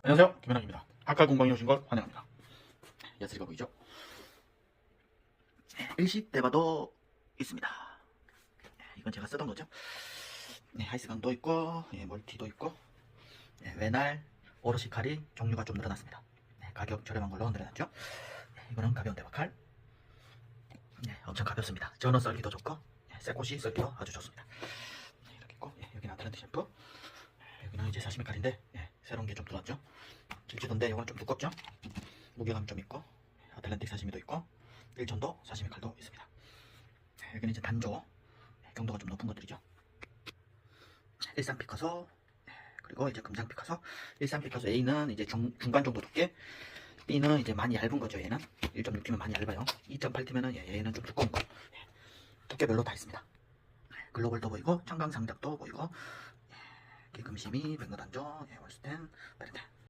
안녕하세요. 김현학입니다. 학갈 공방에 오신 걸 환영합니다. 야스리가 보이죠? 네, 일식 대바도 있습니다. 네, 이건 제가 쓰던 거죠? 네, 하이스강도 있고 예, 멀티도 있고 네, 외날 오롯이 칼이 종류가 좀 늘어났습니다. 네, 가격 저렴한 걸로 늘어났죠? 네, 이거는 가벼운 대바칼. 네, 엄청 가볍습니다. 전원 썰기도 좋고 네, 새꽃이 썰기도 아주 좋습니다. 네, 이렇게 있고 예, 여기는 아틀란트 샴푸. 여기는 이제 사시미 칼인데 예, 새로운 게 좀 들어왔죠? 질주던데 이거는 좀 두껍죠? 무게감 좀 있고 아틀란틱 사시미도 있고 일천도 사시미 칼도 있습니다. 예, 여기는 이제 단조. 예, 경도가 좀 높은 것들이죠? 일산 피카소 예, 그리고 이제 금장 피카소 일산 피카소 A는 이제 중, 중간 정도 두께. B는 이제 많이 얇은 거죠 얘는. 1.6T면 많이 얇아요. 2.8T면은 예, 얘는 좀 두꺼운 거. 예, 두께별로 다 있습니다. 예, 글로벌도 보이고 청강 상작도 보이고 예, 기금심이 백너단조 예, 월스텐 베르테